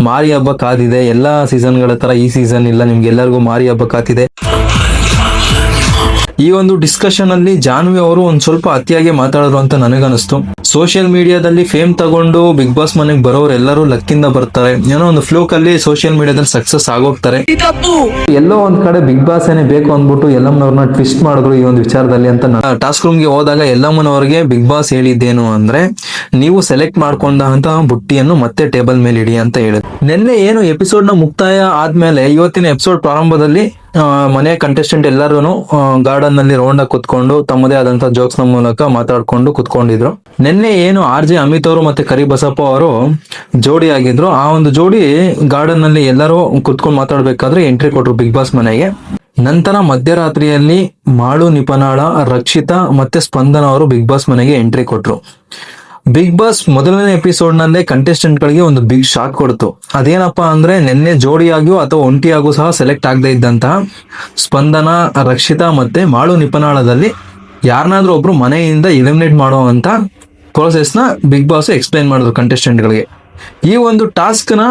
ಮಾರಿ ಹಬ್ಬ ಕಾದಿದೆ. ಎಲ್ಲಾ ಸೀಸನ್ಗಳ ತರ ಈ ಸೀಸನ್ ಇಲ್ಲ. ನಿಮ್ಗೆ ಎಲ್ಲರಿಗೂ ಮಾರಿ ಹಬ್ಬ ಕಾತಿದೆ. ಈ ಒಂದು ಡಿಸ್ಕಷನ್ ಅಲ್ಲಿ ಜಾನ್ವಿ ಅವರು ಒಂದ್ ಸ್ವಲ್ಪ ಅತಿಯಾಗಿ ಮಾತಾಡಿದ್ರು ಅಂತ ನನಗನ್ನಿಸ್ತು. ಸೋಷಿಯಲ್ ಮೀಡಿಯಾದಲ್ಲಿ ಫೇಮ್ ತಗೊಂಡು ಬಿಗ್ ಬಾಸ್ ಮನೆಗೆ ಬರೋರು ಎಲ್ಲರೂ ಲಕ್ಕಿಂದ ಬರ್ತಾರೆ. ಏನೋ ಒಂದು ಫ್ಲೋಕ್ ಅಲ್ಲಿ ಸೋಷಿಯಲ್ ಮೀಡಿಯಾದಲ್ಲಿ ಸಕ್ಸಸ್ ಆಗೋಗ್ತಾರೆ. ಎಲ್ಲೋ ಒಂದ್ ಕಡೆ ಬಿಗ್ ಬಾಸ್ ಏನೇ ಬೇಕು ಅಂದ್ಬಿಟ್ಟು ಎಲ್ಲಮ್ಮನವ್ರನ್ನ ಟ್ವಿಸ್ಟ್ ಮಾಡಿದ್ರು ಈ ಒಂದು ವಿಚಾರದಲ್ಲಿ ಅಂತ ಟಾಸ್ಕ್ ರೂಮ್ಗೆ ಹೋದಾಗ ಎಲ್ಲಮ್ಮನವರಿಗೆ ಬಿಗ್ ಬಾಸ್ ಹೇಳಿದ್ದೇನು ಅಂದ್ರೆ ನೀವು ಸೆಲೆಕ್ಟ್ ಮಾಡ್ಕೊಂಡಂತಹ ಬುಟ್ಟಿಯನ್ನು ಮತ್ತೆ ಟೇಬಲ್ ಮೇಲೆ ಇಡಿ ಅಂತ ಹೇಳಿದ್ರು. ನಿನ್ನೆ ಏನು ಎಪಿಸೋಡ್ನ ಮುಕ್ತಾಯ ಆದ್ಮೇಲೆ ಇವತ್ತಿನ ಎಪಿಸೋಡ್ ಪ್ರಾರಂಭದಲ್ಲಿ ಮನೆ ಕಂಟೆಸ್ಟೆಂಟ್ ಎಲ್ಲರೂ ಗಾರ್ಡನ್ನಲ್ಲಿ ರೌಂಡ್ ಆಗಿ ಕುತ್ಕೊಂಡು, ತಮ್ಮದೇ ಆದಂತ ಜೋಕ್ಸ್ನ ಮೂಲಕ ಮಾತಾಡ್ಕೊಂಡು ಕುತ್ಕೊಂಡಿದ್ರು. ನಿನ್ನೆ ಏನು ಆರ್ ಜೆ ಅಮಿತ್ ಅವರು ಮತ್ತೆ ಕರಿ ಬಸಪ್ಪ ಅವರು ಜೋಡಿ ಆಗಿದ್ರು. ಆ ಒಂದು ಜೋಡಿ ಗಾರ್ಡನ್ನಲ್ಲಿ ಎಲ್ಲರೂ ಕುತ್ಕೊಂಡು ಮಾತಾಡ್ಬೇಕಾದ್ರೆ ಎಂಟ್ರಿ ಕೊಟ್ರು ಬಿಗ್ ಬಾಸ್ ಮನೆಗೆ. ನಂತರ ಮಧ್ಯರಾತ್ರಿಯಲ್ಲಿ ಮಾಳು ನಿಪನಾಳ, ರಕ್ಷಿತಾ ಮತ್ತೆ ಸ್ಪಂದನ ಅವರು ಬಿಗ್ ಬಾಸ್ ಮನೆಗೆ ಎಂಟ್ರಿ ಕೊಟ್ರು. ಬಿಗ್ ಬಾಸ್ ಮೊದಲನೇ ಎಪಿಸೋಡ್ ನಲ್ಲೇ ಕಂಟೆಸ್ಟೆಂಟ್ ಗಳಿಗೆ ಒಂದು ಬಿಗ್ ಶಾಕ್ ಕೊಡ್ತು. ಅದೇನಪ್ಪಾ ಅಂದ್ರೆ ನಿನ್ನೆ ಜೋಡಿಯಾಗಿಯೂ ಅಥವಾ ಒಂಟಿಯಾಗೂ ಸಹ ಸೆಲೆಕ್ಟ್ ಆಗದೆ ಇದ್ದಂತಹ ಸ್ಪಂದನ, ರಕ್ಷಿತಾ ಮತ್ತೆ ಮಾಳು ನಿಪನಾಳದಲ್ಲಿ ಯಾರನ್ನಾದ್ರೂ ಒಬ್ರು ಮನೆಯಿಂದ ಎಲಿಮಿನೇಟ್ ಮಾಡುವಂತ ಪ್ರೋಸೆಸ್ನ ಬಿಗ್ ಬಾಸ್ ಎಕ್ಸ್ಪ್ಲೈನ್ ಮಾಡಿದ್ರು ಕಂಟೆಸ್ಟೆಂಟ್ ಗಳಿಗೆ ಈ ಒಂದು ಟಾಸ್ಕ್ನ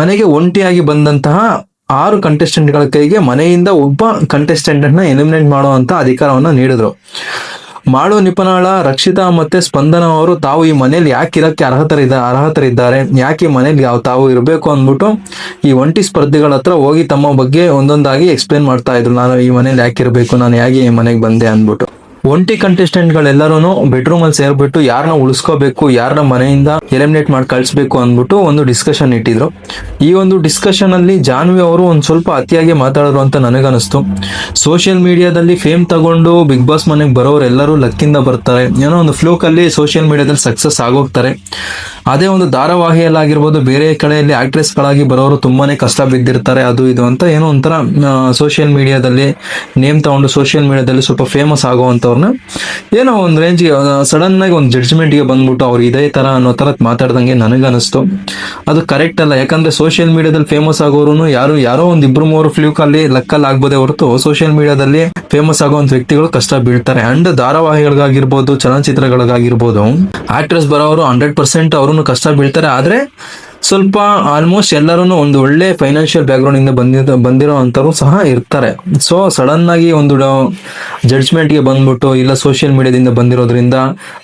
ಮನೆಗೆ ಒಂಟಿಯಾಗಿ ಬಂದಂತಹ ಆರು ಕಂಟೆಸ್ಟೆಂಟ್ಗಳ ಕೈಗೆ ಮನೆಯಿಂದ ಒಬ್ಬ ಕಂಟೆಸ್ಟೆಂಟ್ನ ಎಲಿಮಿನೇಟ್ ಮಾಡುವಂತ ಅಧಿಕಾರವನ್ನು ನೀಡಿದ್ರು. ಮಾಳು ನಿಪನಾಳ ರಕ್ಷಿತಾ ಮತ್ತೆ ಸ್ಪಂದನ ಅವರು ತಾವು ಈ ಮನೇಲಿ ಯಾಕೆ ಇರಕ್ಕೆ ಅರ್ಹತರಿದ್ದ ಅರ್ಹತರಿದ್ದಾರೆ? ಯಾಕೆ ಈ ಮನೇಲಿ ಯಾವ ತಾವು ಇರಬೇಕು ಅಂದ್ಬಿಟ್ಟು ಈ ಒಂಟಿ ಸ್ಪರ್ಧಿಗಳ ಹತ್ರ ಹೋಗಿ ತಮ್ಮ ಬಗ್ಗೆ ಒಂದೊಂದಾಗಿ ಎಕ್ಸ್ಪ್ಲೇನ್ ಮಾಡ್ತಾ ಇದ್ರು. ನಾನು ಈ ಮನೇಲಿ ಯಾಕೆ ಇರಬೇಕು? ನಾನು ಹೇಗೆ ಈ ಮನೆಗೆ ಬಂದೆ ಅಂದ್ಬಿಟ್ಟು. ಒಂಟಿ ಕಂಟೆಸ್ಟೆಂಟ್ ಗಳೆಲ್ಲರೂ ಬೆಡ್ರೂಮ್ ಅಲ್ಲಿ ಸೇರ್ಬಿಟ್ಟು ಯಾರನ್ನ ಉಳಿಸ್ಕೋಬೇಕು, ಯಾರನ್ನ ಮನೆಯಿಂದ ಎಲಿಮಿನೇಟ್ ಮಾಡಿ ಕಳಿಸ್ಬೇಕು ಅಂದ್ಬಿಟ್ಟು ಒಂದು ಡಿಸ್ಕಷನ್ ಇಟ್ಟಿದ್ರು. ಈ ಒಂದು ಡಿಸ್ಕಷನ್ ಅಲ್ಲಿ ಜಾನ್ವಿ ಅವರು ಒಂದು ಸ್ವಲ್ಪ ಅತಿಯಾಗಿ ಮಾತಾಡಿದ್ರು ಅಂತ ನನಗನ್ನಿಸ್ತು. ಸೋಷಿಯಲ್ ಮೀಡಿಯಾದಲ್ಲಿ ಫೇಮ್ ತಗೊಂಡು ಬಿಗ್ ಬಾಸ್ ಮನೆಗೆ ಬರೋರು ಎಲ್ಲರೂ ಲಕ್ಕಿಂದ ಬರ್ತಾರೆ. ಏನೋ ಒಂದು ಫ್ಲೋಕ್ ಅಲ್ಲಿ ಸೋಷಿಯಲ್ ಮೀಡಿಯಾದಲ್ಲಿ ಸಕ್ಸಸ್ ಆಗೋಗ್ತಾರೆ. ಅದೇ ಒಂದು ಧಾರಾವಾಹಿಯಲ್ಲಾಗಿರ್ಬೋದು, ಬೇರೆ ಕಡೆಯಲ್ಲಿ ಆಕ್ಟ್ರೆಸ್ಗಳಾಗಿ ಬರೋರು ತುಂಬಾನೇ ಕಷ್ಟ ಬಿದ್ದಿರ್ತಾರೆ, ಅದು ಇದು ಅಂತ ಏನೋ ಒಂಥರ ಸೋಷಿಯಲ್ ಮೀಡಿಯಾದಲ್ಲಿ ನೇಮ್ ತಗೊಂಡು ಸೋಷಿಯಲ್ ಮೀಡಿಯಾದಲ್ಲಿ ಸ್ವಲ್ಪ ಫೇಮಸ್ ಆಗುವಂಥವ್ರನ್ನ ಏನೋ ಒಂದು ರೇಂಜ್ಗೆ ಸಡನ್ ಆಗಿ ಒಂದು ಜಡ್ಜ್ಮೆಂಟ್ಗೆ ಬಂದ್ಬಿಟ್ಟು ಅವ್ರು ಇದೇ ಥರ ಅನ್ನೋ ಥರ ಮಾತಾಡ್ದಂಗೆ ನನಗನ್ನಿಸ್ತು. ಅದು ಕರೆಕ್ಟ್ ಅಲ್ಲ, ಯಾಕಂದ್ರೆ ಸೋಷಿಯಲ್ ಮೀಡಿಯಾದಲ್ಲಿ ಫೇಮಸ್ ಆಗೋರು ಯಾರು, ಯಾರೋ ಒಂದು ಇಬ್ರು ಮೂರು ಫ್ಲೂಕ್ ಅಲ್ಲಿ ಲಕ್ಕಲ್ಲಿ ಆಗ್ಬೋದೇ ಹೊರತು ಸೋಷಿಯಲ್ ಮೀಡಿಯಾದಲ್ಲಿ ಫೇಮಸ್ ಆಗುವಂತ ವ್ಯಕ್ತಿಗಳು ಕಷ್ಟ ಬೀಳ್ತಾರೆ. ಅಂಡ್ ಧಾರಾವಾಹಿಗಳಿಗಾಗಿರ್ಬೋದು, ಚಲನಚಿತ್ರಗಳಿಗಾಗಿರ್ಬೋದು ಆಕ್ಟ್ರೆಸ್ ಬರೋರು ಹಂಡ್ರೆಡ್ ಪರ್ಸೆಂಟ್ ಅವರು ಕಷ್ಟ ಬೀಳ್ತಾರೆ ಆದ್ರೆ ಸ್ವಲ್ಪ ಆಲ್ಮೋಸ್ಟ್ ಎಲ್ಲರೂ ಒಂದು ಒಳ್ಳೆ ಫೈನಾನ್ಷಿಯಲ್ ಬ್ಯಾಕ್ಗ್ರೌಂಡ್ ಇಂದ ಬಂದಿರೋ ಬಂದಿರೋ ಸಹ ಇರ್ತಾರೆ. ಸೊ ಸಡನ್ ಆಗಿ ಒಂದು ಜಡ್ಜ್ಮೆಂಟ್ಗೆ ಬಂದ್ಬಿಟ್ಟು ಇಲ್ಲ ಸೋಷಿಯಲ್ ಮೀಡಿಯಾದಿಂದ ಬಂದಿರೋದ್ರಿಂದ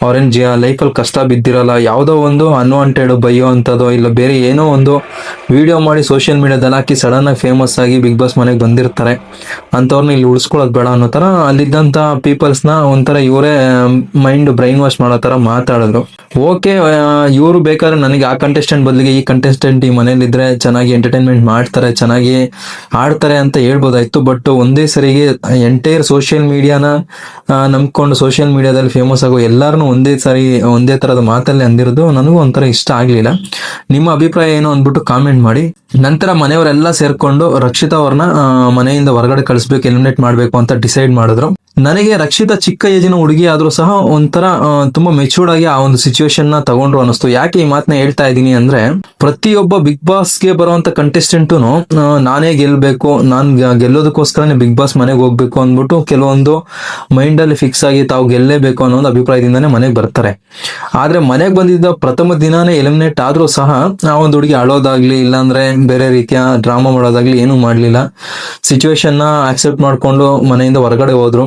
ಅವ್ರೇನ್ ಜ ಲೈಫಲ್ಲಿ ಕಷ್ಟ ಬಿದ್ದಿರಲ್ಲ, ಯಾವುದೋ ಒಂದು ಅನ್ವಾಂಟೆಡ್ ಬೈಯೋ ಅಂಥದ್ದು ಇಲ್ಲ ಬೇರೆ ಏನೋ ಒಂದು ವಿಡಿಯೋ ಮಾಡಿ ಸೋಷಿಯಲ್ ಮೀಡಿಯಾದಲ್ಲಿ ಹಾಕಿ ಸಡನ್ ಆಗಿ ಫೇಮಸ್ ಆಗಿ ಬಿಗ್ ಬಾಸ್ ಮನೆಗೆ ಬಂದಿರ್ತಾರೆ. ಅಂಥವ್ರನ್ನ ಇಲ್ಲಿ ಉಳಿಸ್ಕೊಳ್ಳೋದು ಬೇಡ ಅನ್ನೋ ಥರ ಅಲ್ಲಿದ್ದಂಥ ಪೀಪಲ್ಸ್ನ ಒಂಥರ ಇವರೇ ಮೈಂಡ್ ಬ್ರೈನ್ ವಾಶ್ ಮಾಡೋ ಥರ ಮಾತಾಡಿದ್ರು ಓಕೆ ಇವರು ಬೇಕಾದ್ರೆ ನನಗೆ ಆ ಕಂಟೆಸ್ಟೆಂಟ್ ಬದಲಿಗೆ ಈ ಕಂಟೆಸ್ಟೆಂಟ್ ಈ ಮನೇಲಿದ್ರೆ ಚೆನ್ನಾಗಿ ಎಂಟರ್ಟೈನ್ಮೆಂಟ್ ಮಾಡ್ತಾರೆ, ಚೆನ್ನಾಗಿ ಆಡ್ತಾರೆ ಅಂತ ಹೇಳ್ಬೋದಾಯ್ತು. ಬಟ್ ಒಂದೇ ಸರಿಗೆ ಎಂಟೈರ್ ಸೋಷಿಯಲ್ ಮೀಡಿಯಾನ ನಂಬ್ಕೊಂಡು ಸೋಷಿಯಲ್ ಮೀಡಿಯಾದಲ್ಲಿ ಫೇಮಸ್ ಆಗೋ ಎಲ್ಲಾರನು ಒಂದೇ ಸಾರಿ, ಒಂದೇ ತರದ ಮಾತಲ್ಲಿ ಅಂದಿರೋದು ನನಗೂ ಒಂಥರ ಇಷ್ಟ ಆಗ್ಲಿಲ್ಲ. ನಿಮ್ಮ ಅಭಿಪ್ರಾಯ ಏನು ಅಂದ್ಬಿಟ್ಟು ಕಾಮೆಂಟ್ ಮಾಡಿ. ನಂತರ ಮನೆಯವರೆಲ್ಲ ಸೇರ್ಕೊಂಡು ರಕ್ಷಿತಾ ಅವ್ರನ್ನ ಮನೆಯಿಂದ ಹೊರಗಡೆ ಕಳಿಸ್ಬೇಕು ಎಲಿಮಿನೇಟ್ ಮಾಡ್ಬೇಕು ಅಂತ ಡಿಸೈಡ್ ಮಾಡಿದ್ರು. ನನಗೆ ರಕ್ಷಿತ ಚಿಕ್ಕ ಏಜಿನ ಹುಡುಗಿ ಆದರೂ ಸಹ ಒಂಥರ ತುಂಬಾ ಮೆಚೂರ್ಡ್ ಆಗಿ ಆ ಒಂದು ಸಿಚುವೇಶನ್ನ ತಗೊಂಡ್ರು ಅನಿಸ್ತು ಯಾಕೆ ಈ ಮಾತನ್ನ ಹೇಳ್ತಾ ಇದ್ದೀನಿ ಅಂದ್ರೆ, ಪ್ರತಿಯೊಬ್ಬ ಬಿಗ್ ಬಾಸ್ಗೆ ಬರುವಂತ ಕಂಟೆಸ್ಟೆಂಟು ನಾನೇ ಗೆಲ್ಬೇಕು, ನಾನ್ ಗೆಲ್ಲೋದಕ್ಕೋಸ್ಕರನೇ ಬಿಗ್ ಬಾಸ್ ಮನೆಗೆ ಹೋಗ್ಬೇಕು ಅಂದ್ಬಿಟ್ಟು ಕೆಲವೊಂದು ಮೈಂಡ್ ಅಲ್ಲಿ ಫಿಕ್ಸ್ ಆಗಿ ತಾವು ಗೆಲ್ಲೇಬೇಕು ಅನ್ನೋ ಒಂದು ಅಭಿಪ್ರಾಯದಿಂದಾನೇ ಮನೆಗೆ ಬರ್ತಾರೆ. ಆದ್ರೆ ಮನೆಗೆ ಬಂದಿದ್ದ ಪ್ರಥಮ ದಿನಾನೇ ಎಲಿಮಿನೇಟ್ ಆದ್ರೂ ಸಹ ಆ ಒಂದು ಹುಡುಗಿ ಅಳೋದಾಗ್ಲಿ, ಇಲ್ಲಾಂದ್ರೆ ಬೇರೆ ರೀತಿಯ ಡ್ರಾಮಾ ಮಾಡೋದಾಗ್ಲಿ ಏನೂ ಮಾಡ್ಲಿಲ್ಲ. ಸಿಚುವೇಶನ್ನ ಆಕ್ಸೆಪ್ಟ್ ಮಾಡ್ಕೊಂಡು ಮನೆಯಿಂದ ಹೊರಗಡೆ ಹೋದ್ರು.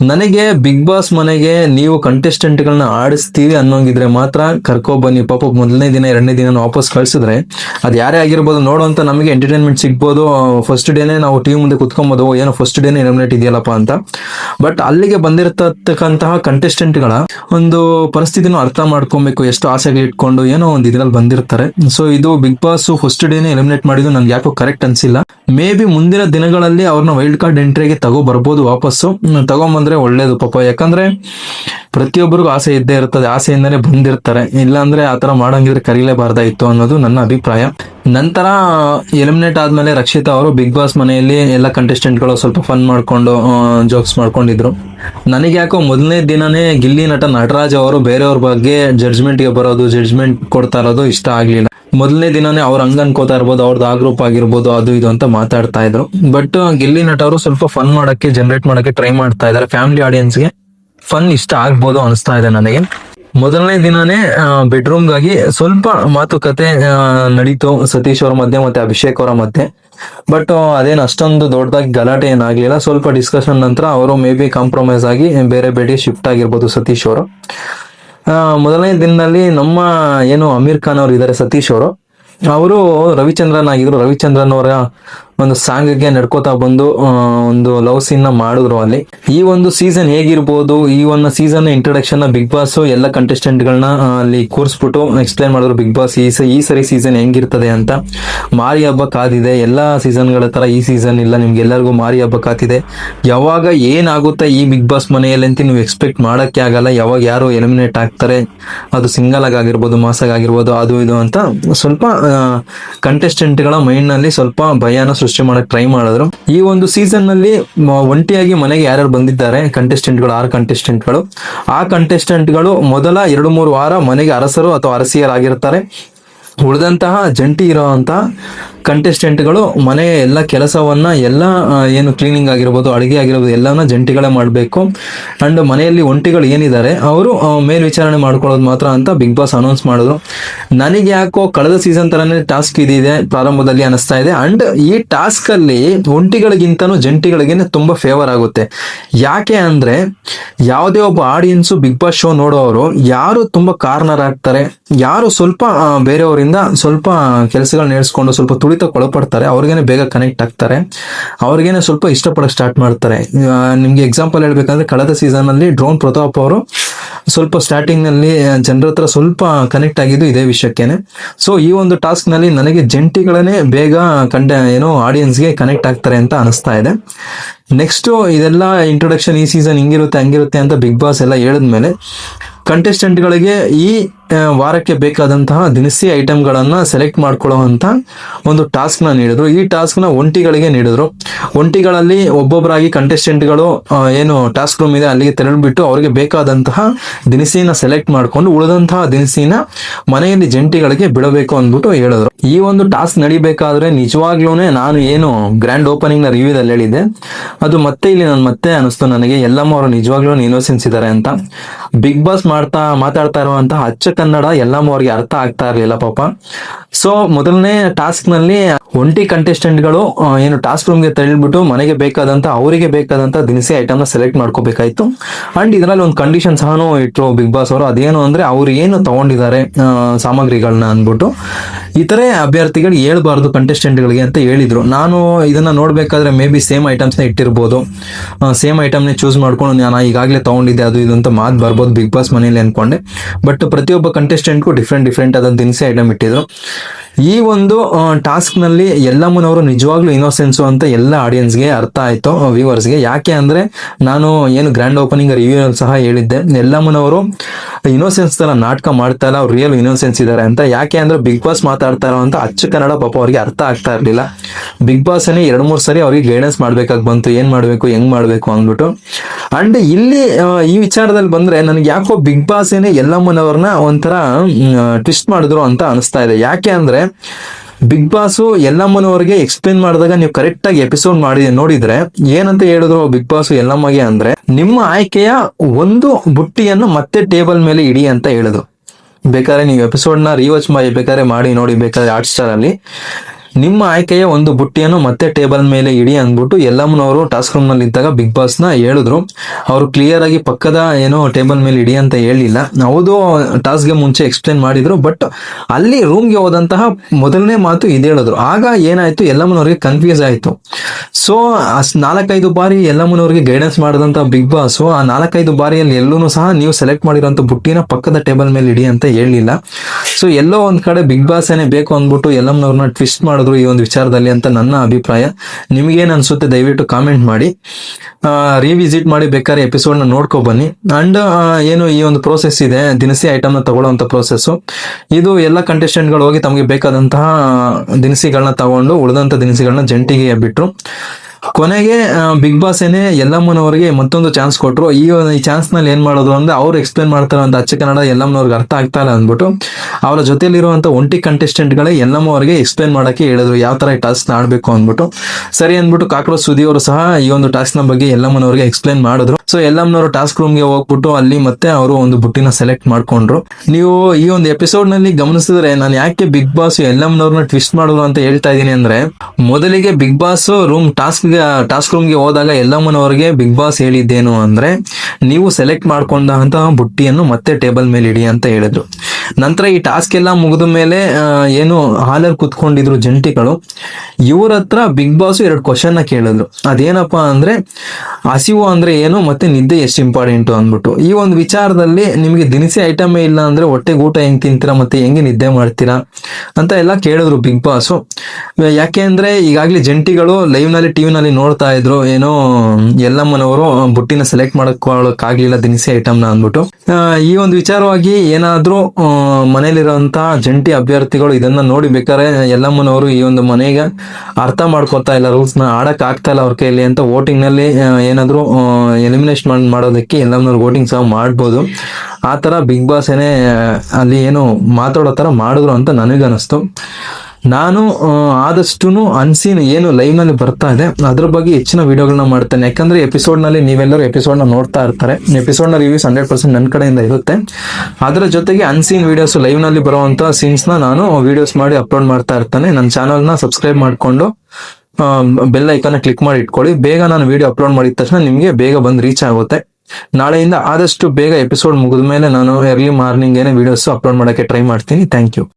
ನನಗೆ ಬಿಗ್ ಬಾಸ್ ಮನೆಗೆ ನೀವು ಕಂಟೆಸ್ಟೆಂಟ್ ಗಳನ್ನ ಆಡಿಸ್ತೀವಿ ಅನ್ನೋಂಗಿದ್ರೆ ಮಾತ್ರ ಕರ್ಕೊ ಬನ್ನಿ. ಪಾಪ ಮೊದಲನೇ ದಿನ ಎರಡನೇ ದಿನ ವಾಪಸ್ ಕಳ್ಸಿದ್ರೆ ಅದು ಯಾರೇ ಆಗಿರ್ಬೋದು ನೋಡುವಂತ ನಮಗೆ ಎಂಟರ್ಟೈನ್ಮೆಂಟ್ ಸಿಗ್ಬೋದು. ಫಸ್ಟ್ ಡೇನೆ ನಾವು ಟಿವಿ ಮುಂದೆ ಕುತ್ಕೊಬೋದು. ಏನೋ ಫಸ್ಟ್ ಡೇನೆ ಎಲಿಮಿನೇಟ್ ಇದೆಯಲ್ಲಪ್ಪ ಅಂತ. ಬಟ್ ಅಲ್ಲಿಗೆ ಬಂದಿರತಕ್ಕಂತಹ ಕಂಟೆಸ್ಟೆಂಟ್ಗಳ ಒಂದು ಪರಿಸ್ಥಿತಿನೂ ಅರ್ಥ ಮಾಡ್ಕೊಬೇಕು. ಎಷ್ಟು ಆಸೆಗೆ ಇಟ್ಕೊಂಡು ಏನೋ ಒಂದು ಇದ್ರಲ್ಲಿ ಬಂದಿರ್ತಾರೆ. ಸೊ ಇದು ಬಿಗ್ ಬಾಸ್ ಫಸ್ಟ್ ಡೇನೆ ಎಲಿಮಿನೇಟ್ ಮಾಡಿದ್ದು ನನ್ಗೆ ಯಾಕೋ ಕರೆಕ್ಟ್ ಅನ್ಸಿಲ್ಲ. ಮೇ ಬಿ ಮುಂದಿನ ದಿನಗಳಲ್ಲಿ ಅವ್ರನ್ನ ವೈಲ್ಡ್ ಕಾರ್ಡ್ ಎಂಟ್ರಿಗೆ ತಗೋ ಬರ್ಬೋದು ವಾಪಸ್ಸು. ಹ್ಮ್, ತಗೊಂಬಂದ್ರೆ ಒಳ್ಳೇದು ಪಾಪ. ಯಾಕಂದ್ರೆ ಪ್ರತಿಯೊಬ್ಬರಿಗೂ ಆಸೆ ಇದ್ದೇ ಇರ್ತದೆ. ಆಸೆಯಿಂದನೇ ಬಂದಿರ್ತಾರೆ. ಇಲ್ಲಾಂದ್ರೆ ಆ ತರ ಮಾಡಂಗಿದ್ರೆ ಕರೀಲೇಬಾರ್ದಾಯ್ತು ಅನ್ನೋದು ನನ್ನ ಅಭಿಪ್ರಾಯ. ನಂತರ ಎಲಿಮಿನೇಟ್ ಆದ್ಮೇಲೆ ರಕ್ಷಿತಾ ಅವರು ಬಿಗ್ ಬಾಸ್ ಮನೆಯಲ್ಲಿ ಎಲ್ಲ ಕಂಟೆಸ್ಟೆಂಟ್ಗಳು ಸ್ವಲ್ಪ ಫನ್ ಮಾಡ್ಕೊಂಡು ಜೋಕ್ಸ್ ಮಾಡ್ಕೊಂಡಿದ್ರು. ನನಗೆ ಯಾಕೋ ಮೊದಲನೇ ದಿನನೇ ಗಿಲ್ಲಿ ನಟ ನಟರಾಜ್ ಅವರು ಬೇರೆಯವ್ರ ಬಗ್ಗೆ ಜಡ್ಜ್ಮೆಂಟ್ಗೆ ಬರೋದು ಜಡ್ಜ್ಮೆಂಟ್ ಕೊಡ್ತಾ ಇರೋದು ಇಷ್ಟ ಆಗ್ಲಿಲ್ಲ. ಮೊದಲನೇ ದಿನನೇ ಅವ್ರ ಹಂಗ ಅನ್ಕೋತಾ ಇರ್ಬೋದು ಅವ್ರದ್ದು ಆ ಗ್ರೂಪ್ ಆಗಿರ್ಬೋದು, ಅದು ಇದು ಅಂತ ಮಾತಾಡ್ತಾ ಇದ್ರು. ಬಟ್ ಗಿಲ್ಲಿ ನಟ ಅವರು ಸ್ವಲ್ಪ ಫನ್ ಮಾಡಕ್ಕೆ ಜನರೇಟ್ ಮಾಡಕ್ಕೆ ಟ್ರೈ ಮಾಡ್ತಾ ಇದ್ದಾರೆ ಫ್ಯಾಮಿಲಿ ಆಡಿಯನ್ಸ್ಗೆ ಫನ್ ಇಷ್ಟ ಆಗ್ಬೋದು ಅನಿಸ್ತಾ ಇದೆ ನನಗೆ. ಮೊದಲನೇ ದಿನಾನೇ ಬೆಡ್ರೂಮ್ಗಾಗಿ ಸ್ವಲ್ಪ ಮಾತುಕತೆ ನಡೀತು. ಸತೀಶ್ ಅವರ ಮಧ್ಯೆ ಮತ್ತೆ ಅಭಿಷೇಕ್ ಅವರ ಮಧ್ಯೆ. ಬಟ್ ಅದೇನು ಅಷ್ಟೊಂದು ದೊಡ್ಡದಾಗಿ ಗಲಾಟೆ ಏನಾಗ್ಲಿಲ್ಲ ಸ್ವಲ್ಪ ಡಿಸ್ಕಷನ್ ನಂತರ ಅವರು ಮೇ ಬಿ ಕಾಂಪ್ರಮೈಸ್ ಆಗಿ ಬೇರೆ ಬೇರೆ ಶಿಫ್ಟ್ ಆಗಿರ್ಬೋದು ಸತೀಶ್ ಅವರು. ಮೊದಲನೇ ದಿನದಲ್ಲಿ ನಮ್ಮ ಏನು ಅಮೀರ್ ಖಾನ್ ಅವರು ಇದ್ದಾರೆ ಸತೀಶ್ ಅವರು ಅವರು ರವಿಚಂದ್ರನ್ ಆಗಿದ್ರು. ರವಿಚಂದ್ರನ್ ಅವರ ಒಂದು ಸಾಂಗ್ಗೆ ನಡ್ಕೋತಾ ಬಂದು ಒಂದು ಲವ್ ಸೀನ್ನ ಮಾಡಿದ್ರು ಅಲ್ಲಿ. ಈ ಒಂದು ಸೀಸನ್ ಹೇಗಿರ್ಬೋದು, ಈ ಒಂದು ಸೀಸನ್ ಇಂಟ್ರೊಡಕ್ಷನ್ ಬಿಗ್ ಬಾಸ್ ಎಲ್ಲ ಕಂಟೆಸ್ಟೆಂಟ್ ಗಳನ್ನ ಅಲ್ಲಿ ಕೂರಿಸ್ಬಿಟ್ಟು ಎಕ್ಸ್ಪ್ಲೈನ್ ಮಾಡಿದ್ರು ಬಿಗ್ ಬಾಸ್ ಈ ಈ ಸರಿ ಸೀಸನ್ ಹೆಂಗಿರ್ತದೆ ಅಂತ. ಮಾರಿ ಹಬ್ಬ ಕಾದಿದೆ, ಎಲ್ಲ ಸೀಸನ್ಗಳ ತರ ಈ ಸೀಸನ್ ಇಲ್ಲ, ನಿಮ್ಗೆ ಎಲ್ಲರಿಗೂ ಮಾರಿ ಹಬ್ಬ ಕಾತಿದೆ ಯಾವಾಗ ಏನಾಗುತ್ತೆ ಈ ಬಿಗ್ ಬಾಸ್ ಮನೆಯಲ್ಲಿ ಅಂತ ನೀವು ಎಕ್ಸ್ಪೆಕ್ಟ್ ಮಾಡಕ್ಕೆ ಆಗಲ್ಲ, ಯಾವಾಗ ಯಾರು ಎಲಿಮಿನೇಟ್ ಆಗ್ತಾರೆ, ಅದು ಸಿಂಗಲ್ ಆಗಿ ಆಗಿರ್ಬೋದು ಮಾಸಾಗಿರ್ಬೋದು ಅದು ಇದು ಅಂತ ಸ್ವಲ್ಪ ಕಂಟೆಸ್ಟೆಂಟ್ಗಳ ಮೈಂಡ್ನಲ್ಲಿ ಸ್ವಲ್ಪ ಭಯನ ಸೃಷ್ಟಿ ಮಾಡಕ್ ಟ್ರೈ ಮಾಡಿದ್ರು. ಈ ಒಂದು ಸೀಸನ್ನಲ್ಲಿ ಒಂಟಿಯಾಗಿ ಮನೆಗೆ ಯಾರ್ಯಾರು ಬಂದಿದ್ದಾರೆ ಕಂಟೆಸ್ಟೆಂಟ್ಗಳು, ಆರು ಕಂಟೆಸ್ಟೆಂಟ್ಗಳು, ಆ ಕಂಟೆಸ್ಟೆಂಟ್ಗಳು ಮೊದಲ ಎರಡು ಮೂರು ವಾರ ಮನೆಗೆ ಅರಸರು ಅಥವಾ ಅರಸಿಯರಾಗಿರ್ತಾರೆ. ಉಳಿದಂತಹ ಜಂಟಿ ಇರುವಂತಹ ಕಂಟೆಸ್ಟೆಂಟ್ಗಳು ಮನೆಯ ಎಲ್ಲ ಕೆಲಸವನ್ನ ಎಲ್ಲ ಏನು ಕ್ಲೀನಿಂಗ್ ಆಗಿರ್ಬೋದು, ಅಡುಗೆ ಆಗಿರ್ಬೋದು ಎಲ್ಲವನ್ನ ಜಂಟಿಗಳೇ ಮಾಡಬೇಕು. ಅಂಡ್ ಮನೆಯಲ್ಲಿ ಒಂಟಿಗಳು ಏನಿದ್ದಾರೆ ಅವರು ಮೇಲ್ವಿಚಾರಣೆ ಮಾಡ್ಕೊಳ್ಳೋದು ಮಾತ್ರ ಅಂತ ಬಿಗ್ ಬಾಸ್ ಅನೌನ್ಸ್ ಮಾಡಿದ್ರು. ನನಗೆ ಯಾಕೋ ಕಳೆದ ಸೀಸನ್ ತರನೇ ಟಾಸ್ಕ್ ಇದಿದೆ ಪ್ರಾರಂಭದಲ್ಲಿ ಅನಿಸ್ತಾ ಇದೆ. ಅಂಡ್ ಈ ಟಾಸ್ಕ್ ಅಲ್ಲಿ ಒಂಟಿಗಳಿಗಿಂತನೂ ಜಂಟಿಗಳಿಗೆ ತುಂಬಾ ಫೇವರ್ ಆಗುತ್ತೆ. ಯಾಕೆ ಅಂದ್ರೆ, ಯಾವುದೇ ಒಬ್ಬ ಆಡಿಯನ್ಸ್ ಬಿಗ್ ಬಾಸ್ ಶೋ ನೋಡೋರು ಯಾರು ತುಂಬಾ ಕಾರ್ನರ್ ಆಗ್ತಾರೆ ಯಾರು ಸ್ವಲ್ಪ ಬೇರೆಯವರಿಂದ ಸ್ವಲ್ಪ ಕೆಲಸಗಳನ್ನ ನಡೆಸ್ಕೊಂಡು ಸ್ವಲ್ಪ ತುಳಿತ ಒಳಪಡ್ತಾರೆ ಅವ್ರಿಗೇನೆ ಬೇಗ ಕನೆಕ್ಟ್ ಆಗ್ತಾರೆ, ಅವ್ರಿಗೇನೆ ಸ್ವಲ್ಪ ಇಷ್ಟಪಡಕ್ಕೆ ಸ್ಟಾರ್ಟ್ ಮಾಡ್ತಾರೆ. ನಿಮ್ಗೆ ಎಕ್ಸಾಂಪಲ್ ಹೇಳ್ಬೇಕಂದ್ರೆ ಕಳೆದ ಸೀಸನ್ ಅಲ್ಲಿ ಡ್ರೋನ್ ಪ್ರತಾಪ್ ಅವರು ಸ್ವಲ್ಪ ಸ್ಟಾರ್ಟಿಂಗ್ನಲ್ಲಿ ಜನರ ಹತ್ರ ಸ್ವಲ್ಪ ಕನೆಕ್ಟ್ ಆಗಿದ್ದು ಇದೇ ವಿಷಯಕ್ಕೇನೆ. ಸೊ ಈ ಒಂದು ಟಾಸ್ಕ್ನಲ್ಲಿ ನನಗೆ ಜಂಟಿಗಳನ್ನೇ ಬೇಗ ಕಂಡ, ಏನೋ ಆಡಿಯನ್ಸ್ಗೆ ಕನೆಕ್ಟ್ ಆಗ್ತಾರೆ ಅಂತ ಅನಿಸ್ತಾ ಇದೆ. ನೆಕ್ಸ್ಟ್ ಇದೆಲ್ಲ ಇಂಟ್ರೊಡಕ್ಷನ್ ಈ ಸೀಸನ್ ಹಿಂಗಿರುತ್ತೆ, ಹಂಗಿರುತ್ತೆ ಅಂತ ಬಿಗ್ ಬಾಸ್ ಎಲ್ಲ ಹೇಳಿದ್ಮೇಲೆ ಕಂಟೆಸ್ಟೆಂಟ್ಗಳಿಗೆ ಈ ವಾರಕ್ಕೆ ಬೇಕಾದಂತಹ ದಿನಸಿ ಐಟಮ್ಗಳನ್ನು ಸೆಲೆಕ್ಟ್ ಮಾಡ್ಕೊಳ್ಳುವಂತ ಒಂದು ಟಾಸ್ಕ್ನ ನೀಡಿದ್ರು. ಈ ಟಾಸ್ಕ್ನ ಒಂಟಿಗಳಿಗೆ ನೀಡಿದ್ರು. ಒಂಟಿಗಳಲ್ಲಿ ಒಬ್ಬೊಬ್ಬರಾಗಿ ಕಂಟೆಸ್ಟೆಂಟ್ಗಳು ಏನು ಟಾಸ್ಕ್ ರೂಮ್ ಇದೆ, ಅಲ್ಲಿಗೆ ತೆರಳಿಬಿಟ್ಟು ಅವರಿಗೆ ಬೇಕಾದಂತಹ ದಿನಸಿನ ಸೆಲೆಕ್ಟ್ ಮಾಡ್ಕೊಂಡು ಉಳಿದಂತಹ ದಿನಸಿನ ಮನೆಯಲ್ಲಿ ಜಂಟಿಗಳಿಗೆ ಬಿಡಬೇಕು ಅಂದ್ಬಿಟ್ಟು ಹೇಳಿದ್ರು. ಈ ಒಂದು ಟಾಸ್ಕ್ ನಡಿಬೇಕಾದ್ರೆ ನಿಜವಾಗ್ಲೂನೆ ನಾನು ಏನು ಗ್ರ್ಯಾಂಡ್ ಓಪನಿಂಗ್ನ ರಿವ್ಯೂದಲ್ಲಿ ಹೇಳಿದ್ದೆ. ಅದು ಮತ್ತೆ ಇಲ್ಲಿ ನಾನು ಮತ್ತೆ ಅನಿಸ್ತು ನನಗೆ, ಎಲ್ಲಮ್ಮ ಅವರು ನಿಜವಾಗ್ಲೂ ಇನ್ನೋಸೆನ್ಸ್ ಇದ್ದಾರೆ ಅಂತ. ಬಿಗ್ ಬಾಸ್ ಮಾಡ್ತಾ, ಮಾತಾಡ್ತಾ ಇರುವಂತ ಅಚ್ಚ ಕನ್ನಡ ಎಲ್ಲಮ್ಮ ಅವ್ರಿಗೆ ಅರ್ಥ ಆಗ್ತಾ ಇರಲಿಲ್ಲ ಪಾಪ. ಸೊ ಮೊದಲನೇ ಟಾಸ್ಕ್ನಲ್ಲಿ ಒಂಟಿ ಕಂಟೆಸ್ಟೆಂಟ್ಗಳು ಏನು ಟಾಸ್ಕ್ ರೂಮ್ಗೆ ತೆರಳಿಬಿಟ್ಟು ಮನೆಗೆ ಬೇಕಾದಂತ, ಅವರಿಗೆ ಬೇಕಾದಂತ ದಿನಸಿ ಐಟಮ್ನ ಸೆಲೆಕ್ಟ್ ಮಾಡ್ಕೋಬೇಕಾಯಿತು. ಅಂಡ್ ಇದರಲ್ಲಿ ಒಂದು ಕಂಡೀಷನ್ ಸಹ ಇಟ್ಟರು ಬಿಗ್ ಬಾಸ್ ಅವರು. ಅದೇನು ಅಂದ್ರೆ ಅವ್ರು ಏನು ತಗೊಂಡಿದ್ದಾರೆ ಸಾಮಗ್ರಿಗಳನ್ನ ಅಂದ್ಬಿಟ್ಟು. ಇತರೆ ಅಭ್ಯರ್ಥಿಗಳು ಹೇಳ್ಬಾರ್ದು ಕಂಟೆಸ್ಟೆಂಟ್ಗಳಿಗೆ ಅಂತ ಹೇಳಿದ್ರು. ನಾನು ಇದನ್ನ ನೋಡಬೇಕಾದ್ರೆ ಮೇ ಬಿ ಸೇಮ್ ಐಟಮ್ಸ್ನ ಇಟ್ಟಿರ್ಬೋದು. ಸೇಮ್ ಐಟಮ್ನೇ ಚೂಸ್ ಮಾಡ್ಕೊಂಡು ನಾನು ಈಗಾಗಲೇ ತಗೊಂಡಿದ್ದೆ, ಅದು ಇದು ಅಂತ ಮಾತು ಬರ್ಬೋದು ಬಿಗ್ ಬಾಸ್ ಮನೇಲಿ ಅಂದ್ಕೊಂಡೆ ಬಟ್ ಪ್ರತಿಯೊಬ್ಬ ಕಂಟೆಸ್ಟೆಂಟ್ಗೂ ಡಿಫ್ರೆಂಟ್ ಡಿಫ್ರೆಂಟ್ ಆದ ದಿನಸಿ ಐಟಮ್ ಇಟ್ಟಿದ್ರು. ಈ ಒಂದು ಟಾಸ್ಕ್ನಲ್ಲಿ ಎಲ್ಲಮ್ಮನವರು ನಿಜವಾಗ್ಲೂ ಇನ್ನೋಸೆನ್ಸು ಅಂತ ಎಲ್ಲ ಆಡಿಯನ್ಸ್ಗೆ ಅರ್ಥ ಆಯ್ತು ವ್ಯೂವರ್ಸ್ಗೆ. ಯಾಕೆ ಅಂದ್ರೆ ನಾನು ಏನು ಗ್ರ್ಯಾಂಡ್ ಓಪನಿಂಗ್ ರಿವ್ಯೂ ಸಹ ಹೇಳಿದ್ದೆ. ಎಲ್ಲಮ್ಮನವರು ಇನ್ನೋಸೆನ್ಸ್ ತರ ನಾಟಕ ಮಾಡ್ತಾ ಇಲ್ಲ, ಅವ್ರು ರಿಯಲ್ ಇನ್ನೋಸೆನ್ಸ್ ಇದ್ದಾರೆ ಅಂತ. ಯಾಕೆ ಅಂದ್ರೆ ಬಿಗ್ ಬಾಸ್ ಮಾತಾಡ್ತಾ ಇರೋಂತ ಅಚ್ಚ ಕನ್ನಡ ಪಾಪ ಅವ್ರಿಗೆ ಅರ್ಥ ಆಗ್ತಾ ಇರ್ಲಿಲ್ಲ. ಬಿಗ್ ಬಾಸ್ ಅನ್ನೇ ಎರಡ್ ಮೂರ್ ಸರಿ ಅವ್ರಿಗೆ ಗೈಡೆನ್ಸ್ ಮಾಡ್ಬೇಕಾಗಿ ಬಂತು, ಏನ್ ಮಾಡ್ಬೇಕು, ಹೆಂಗ್ ಮಾಡ್ಬೇಕು ಅಂದ್ಬಿಟ್ಟು. ಅಂಡ್ ಇಲ್ಲಿ ಈ ವಿಚಾರದಲ್ಲಿ ಬಂದ್ರೆ ನನಗೆ ಯಾಕೋ ಬಿಗ್ ಬಾಸ್ ಏನೇ ಎಲ್ಲಮ್ಮನವ್ರನ್ನ ಒಂಥರ ಟ್ವಿಸ್ಟ್ ಮಾಡಿದ್ರು ಅಂತ ಅನಿಸ್ತಾ ಇದೆ. ಯಾಕೆ ಅಂದ್ರೆ ಬಿಗ್ ಬಾಸ್ ಎಲ್ಲಮ್ಮನವರಿಗೆ ಎಕ್ಸ್ಪ್ಲೇನ್ ಮಾಡಿದಾಗ ನೀವು ಕರೆಕ್ಟ್ ಆಗಿ ಎಪಿಸೋಡ್ ಮಾಡಿ, ನೋಡಿದ್ರೆ ಏನಂತ ಹೇಳಿದ್ರು ಬಿಗ್ ಬಾಸ್ ಎಲ್ಲಮ್ಮಗೆ ಅಂದ್ರೆ, ನಿಮ್ಮ ಆಯ್ಕೆಯ ಒಂದು ಬುಟ್ಟಿಯನ್ನು ಮತ್ತೆ ಟೇಬಲ್ ಮೇಲೆ ಇಡಿ ಅಂತ ಹೇಳುದು ಬೇಕಾದ್ರೆ ನೀವು ಎಪಿಸೋಡ್ನ ರಿವಾಚ್ ಮಾಡಿ, ಬೇಕಾದ್ರೆ ಮಾಡಿ, ನೋಡಿ, ಬೇಕಾದ್ರೆ ಹಾಟ್ ಸ್ಟಾರ್ ಅಲ್ಲಿ. ನಿಮ್ಮ ಆಯ್ಕೆಯ ಒಂದು ಬುಟ್ಟಿಯನ್ನು ಮತ್ತೆ ಟೇಬಲ್ ಮೇಲೆ ಇಡಿ ಅಂದ್ಬಿಟ್ಟು ಎಲ್ಲಮ್ಮನವರು ಟಾಸ್ಕ್ ರೂಮ್ನಲ್ಲಿ ಇದ್ದಾಗ ಬಿಗ್ ಬಾಸ್ನ ಹೇಳಿದ್ರು. ಅವರು ಕ್ಲಿಯರ್ ಆಗಿ ಪಕ್ಕದ ಏನೋ ಟೇಬಲ್ ಮೇಲೆ ಇಡಿ ಅಂತ ಹೇಳಿಲ್ಲ. ಹೌದು ಟಾಸ್ಕ್ಗೆ ಮುಂಚೆ ಎಕ್ಸ್ಪ್ಲೇನ್ ಮಾಡಿದ್ರು ಬಟ್ ಅಲ್ಲಿ ರೂಮ್ಗೆ ಹೋದಂತಹ ಮೊದಲನೇ ಮಾತು ಇದು ಹೇಳಿದ್ರು. ಆಗ ಏನಾಯ್ತು? ಎಲ್ಲಮ್ಮನವ್ರಿಗೆ ಕನ್ಫ್ಯೂಸ್ ಆಯ್ತು. ಸೊ ನಾಲ್ಕೈದು ಬಾರಿ ಎಲ್ಲಮ್ಮನವ್ರಿಗೆ ಗೈಡೆನ್ಸ್ ಮಾಡಿದಂತ ಬಿಗ್ ಬಾಸ್ ಆ ನಾಲ್ಕೈದು ಬಾರಿಯಲ್ಲಿ ಎಲ್ಲೂ ಸಹ ನೀವು ಸೆಲೆಕ್ಟ್ ಮಾಡಿರೋಂಥ ಬುಟ್ಟಿನ ಪಕ್ಕದ ಟೇಬಲ್ ಮೇಲೆ ಇಡಿ ಅಂತ ಹೇಳಿಲ್ಲ. ಸೊ ಎಲ್ಲೋ ಒಂದ್ ಕಡೆ ಬಿಗ್ ಬಾಸ್ ಏನೇ ಬೇಕು ಅಂದ್ಬಿಟ್ಟು ಎಲ್ಲಮ್ಮನವ್ರನ್ನ ಟ್ವಿಸ್ಟ್ ಮಾಡಿದ್ರು ಈ ಒಂದು ವಿಚಾರದಲ್ಲಿ ಅಂತ ನನ್ನ ಅಭಿಪ್ರಾಯ. ನಿಮಗೇನು ಅನಿಸುತ್ತೆ ದಯವಿಟ್ಟು ಕಾಮೆಂಟ್ ಮಾಡಿ. ರಿವಿಸಿಟ್ ಮಾಡಿ ಬೇಕಾದ್ರೆ ಎಪಿಸೋಡ್ನ ನೋಡ್ಕೊ ಬನ್ನಿ. ಅಂಡ್ ಏನು ಈ ಒಂದು ಪ್ರೋಸೆಸ್ ಇದೆ, ದಿನಸಿ ಐಟಮ್ನ ತಗೊಳ್ಳೋವಂಥ ಪ್ರೋಸೆಸ್ಸು ಪ್ರೋಸೆಸ್ ಇದು ಎಲ್ಲ ಕಂಟೆಸ್ಟೆಂಟ್ಗಳು ಹೋಗಿ ತಮಗೆ ಬೇಕಾದಂತಹ ದಿನಸಿಗಳನ್ನ ತಗೊಂಡು ಉಳಿದಂಥ ದಿನಸಿಗಳನ್ನ ಜಂಟಿಗೆ ಬಿಟ್ರು ಕೊನೆಗೆ ಬಿಗ್ ಬಾಸ್ ಏನೇ ಯಲ್ಲಮ್ಮನವರಿಗೆ ಮತ್ತೊಂದು ಚಾನ್ಸ್ ಕೊಟ್ರು, ಈ ಈ ಚಾನ್ಸ್ನಲ್ಲಿ ಏನ್ ಮಾಡೋದು ಅಂದ್ರೆ ಅವ್ರು ಎಕ್ಸ್ಪ್ಲೇನ್ ಮಾಡ್ತಾರೆ ಅಂತ ಅಚ್ಚ ಕನ್ನಡ ಯಲ್ಲಮ್ಮನವ್ರಿಗೆ ಅರ್ಥ ಆಗ್ತಾ ಇಲ್ಲ ಅಂದ್ಬಿಟ್ಟು, ಅವರ ಜೊತೆಲಿರುವಂತ ಒಂಟಿ ಕಂಟೆಸ್ಟೆಂಟ್ ಗಳೇ ಯಲ್ಲಮ್ಮ ಅವರಿಗೆ ಎಕ್ಸ್ಪ್ಲೇನ್ ಮಾಡಕ್ಕೆ ಹೇಳಿದ್ರು, ಯಾವ ತರ ಈ ಟಾಸ್ಕ್ ಆಡ್ಬೇಕು ಅಂದ್ಬಿಟ್ಟು. ಸರಿ ಅಂದ್ಬಿಟ್ಟು ಕಾಕ್ರೋಚ್ ಸುದಿ ಅವರು ಸಹ ಈ ಒಂದು ಟಾಸ್ಕ್ನ ಬಗ್ಗೆ ಯಲ್ಲಮ್ಮನವರಿಗೆ ಎಕ್ಸ್ಪ್ಲೇನ್ ಮಾಡಿದ್ರು. ಸೊ ಯಲ್ಲಮ್ಮನವರು ಟಾಸ್ಕ್ ರೂಮ್ಗೆ ಹೋಗ್ಬಿಟ್ಟು ಅಲ್ಲಿ ಮತ್ತೆ ಅವರು ಒಂದು ಬುಟ್ಟಿನ ಸೆಲೆಕ್ಟ್ ಮಾಡ್ಕೊಂಡ್ರು. ನೀವು ಈ ಒಂದು ಎಪಿಸೋಡ್ನಲ್ಲಿ ಗಮನಿಸಿದ್ರೆ ನಾನು ಯಾಕೆ ಬಿಗ್ ಬಾಸ್ ಯಲ್ಲಮ್ಮನವ್ರನ್ನ ಟ್ವಿಸ್ಟ್ ಮಾಡೋದು ಅಂತ ಹೇಳ್ತಾ ಇದ್ದೀನಿ ಅಂದ್ರೆ, ಮೊದಲಿಗೆ Bigg Boss room task task ರೂಮ್ಗೆ ಹೋದಾಗ ಯಲ್ಲಮ್ಮನವರಿಗೆ ಬಿಗ್ ಬಾಸ್ ಹೇಳಿದ್ದೇನು ಅಂದ್ರೆ, ನೀವು ಸೆಲೆಕ್ಟ್ ಮಾಡ್ಕೊಂಡಂತಹ ಬುಟ್ಟಿಯನ್ನು ಮತ್ತೆ ಟೇಬಲ್ ಮೇಲೆ ಇಡಿ ಅಂತ ಹೇಳಿದ್ರು. ನಂತರ ಈ ಟಾಸ್ಕ್ ಎಲ್ಲ ಮುಗಿದ ಮೇಲೆ ಏನು ಹಾಲರ್ ಕುತ್ಕೊಂಡಿದ್ರು ಜಂಟಿಗಳು, ಇವ್ರ ಹತ್ರ ಬಿಗ್ ಬಾಸ್ ಎರಡು ಕ್ವಶನ್ ಕೇಳಿದ್ರು. ಅದೇನಪ್ಪಾ ಅಂದ್ರೆ, ಹಸಿವು ಅಂದ್ರೆ ಏನು ಮತ್ತೆ ನಿದ್ದೆ ಎಷ್ಟು ಇಂಪಾರ್ಟೆಂಟ್ ಅಂದ್ಬಿಟ್ಟು. ಈ ಒಂದು ವಿಚಾರದಲ್ಲಿ ನಿಮಗೆ ದಿನಸಿ ಐಟಮೇ ಇಲ್ಲ ಅಂದ್ರೆ ಹೊಟ್ಟೆಗೆ ಊಟ ಹೆಂಗ್ ತಿಂತೀರಾ ಮತ್ತೆ ಹೆಂಗೆ ನಿದ್ದೆ ಮಾಡ್ತೀರಾ ಅಂತ ಎಲ್ಲ ಕೇಳಿದ್ರು ಬಿಗ್ ಬಾಸ್ ಯಾಕೆ ಅಂದ್ರೆ ಈಗಾಗಲೇ ಜಂಟಿಗಳು ಲೈವ್ನಲ್ಲಿ ಟಿವಿ ನಲ್ಲಿ ನೋಡ್ತಾ ಇದ್ರು, ಏನೋ ಎಲ್ಲಮ್ಮನವರು ಬುಟ್ಟಿನ ಸೆಲೆಕ್ಟ್ ಮಾಡಕ್ಕಾಗ್ಲಿಲ್ಲ ದಿನಸಿ ಐಟಮ್ನ ಅಂದ್ಬಿಟ್ಟು. ಈ ಒಂದು ವಿಚಾರವಾಗಿ ಏನಾದ್ರೂ ಮನೇಲಿರುವಂತ ಜಂಟಿ ಅಭ್ಯರ್ಥಿಗಳು ಇದನ್ನ ನೋಡಿ ಬೇಕಾದ್ರೆ ಎಲ್ಲಮ್ಮನವರು ಈ ಒಂದು ಮನೆಗೆ ಅರ್ಥ ಮಾಡ್ಕೊತಾ ಇಲ್ಲ ರೂಲ್ಸ್ನ ಆಡಕ್ ಆಗ್ತಾ ಇಲ್ಲ ಅವ್ರ ಕೈಯಲ್ಲಿ ಅಂತ ವೋಟಿಂಗ್ನಲ್ಲಿ ಏನಾದ್ರೂ ಎಲಿಮಿನೇಷನ್ ಮಾಡೋದಕ್ಕೆ ಯಲ್ಲಮ್ಮನವ್ರು ವೋಟಿಂಗ್ ಸಹ ಮಾಡ್ಬೋದು. ಆ ತರ ಬಿಗ್ ಬಾಸ್ ಏನೇ, ಅಲ್ಲಿ ಏನು ಮಾತಾಡೋ ತರ ಮಾಡಿದ್ರು ಅಂತ ನನಗನ್ನಿಸ್ತು. ನಾನು ಆದಷ್ಟು ಅನ್ಸೀನ್ ಏನು ಲೈವ್ನಲ್ಲಿ ಬರ್ತಾ ಇದೆ. ಅದ್ರ ಬಗ್ಗೆ ಹೆಚ್ಚಿನ ವಿಡಿಯೋಗಳನ್ನ ಮಾಡ್ತೇನೆ. ಯಾಕಂದ್ರೆ ಎಪಿಸೋಡ್ನಲ್ಲಿ ನೀವೆಲ್ಲರೂ ಎಪಿಸೋಡ್ನ ನೋಡ್ತಾ ಇರ್ತಾರೆ. ಎಪಿಸೋಡ್ನ ರಿವ್ಯೂಸ್ ಹಂಡ್ರೆಡ್ ಪರ್ಸೆಂಟ್ ನನ್ನ ಕಡೆಯಿಂದ ಇರುತ್ತೆ. ಅದರ ಜೊತೆಗೆ ಅನ್ಸೀನ್ ವಿಡಿಯೋಸ್ ಲೈವ್ನಲ್ಲಿ ಬರುವಂತ ಸೀನ್ಸ್ನ ನಾನು ವಿಡಿಯೋಸ್ ಮಾಡಿ ಅಪ್ಲೋಡ್ ಮಾಡ್ತಾ ಇರ್ತಾನೆ. ನನ್ನ ಚಾನಲ್ನ ಸಬ್ಸ್ಕ್ರೈಬ್ ಮಾಡಿಕೊಂಡು ಬೆಲ್ ಐಕಾನ್ ಕ್ಲಿಕ್ ಮಾಡಿ ಇಟ್ಕೊಳ್ಳಿ. ಬೇಗ ನಾನು ವಿಡಿಯೋ ಅಪ್ಲೋಡ್ ಮಾಡಿದ ತಕ್ಷಣ ನಿಮಗೆ ಬೇಗ ಬಂದು ರೀಚ್ ಆಗುತ್ತೆ. ನಾಳೆಯಿಂದ ಆದಷ್ಟು ಬೇಗ ಎಪಿಸೋಡ್ ಮುಗಿದ ಮೇಲೆ ನಾನು ಎರ್ಲಿ ಮಾರ್ನಿಂಗ್ ಏನೇ ವಿಡಿಯೋಸ್ ಅಪ್ಲೋಡ್ ಮಾಡೋಕ್ಕೆ ಟ್ರೈ ಮಾಡ್ತೀನಿ. Thank you